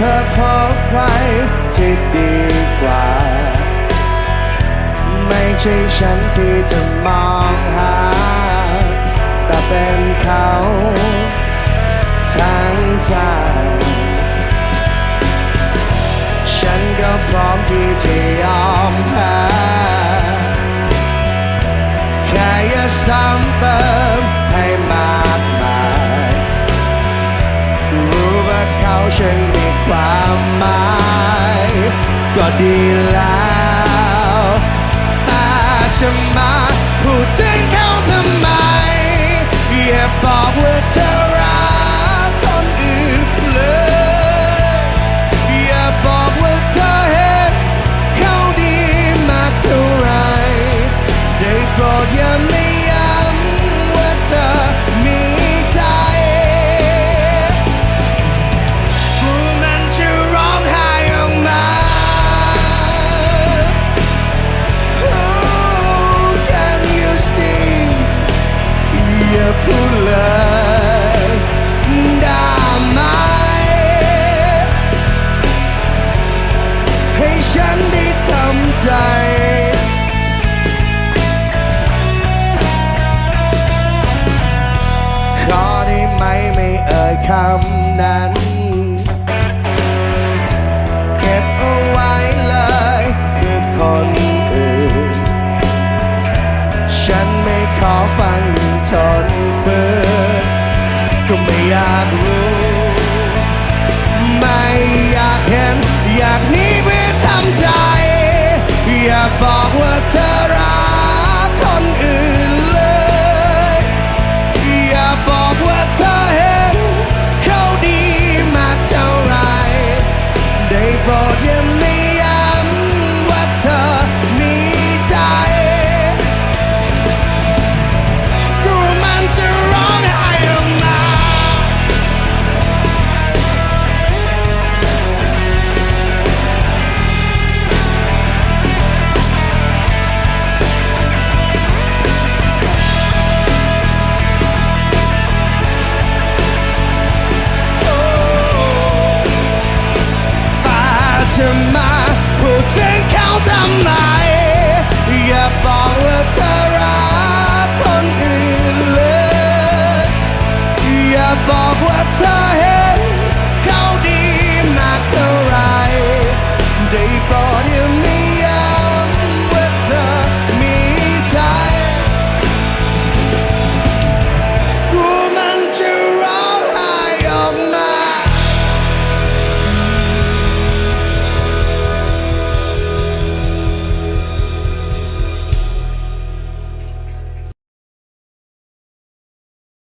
เธอพบใครที่ดีกว่า ไม่ใช่ฉันที่จะมองหา แต่เป็นเขาทั้งใจฉันก็พร้อมที่จะยอมแพ้แค่อย่าซ้ำเติมให้มากมายรู้ว่าเขาเช่าง ความหมาย ก็ดีแล้ว คำนั้น เก็บเอาไว้เลยคือคนอื่น ฉันไม่ขอฟังยิ่งทนฝืนก็ไม่อยากรู้ ไม่ ไ I'm not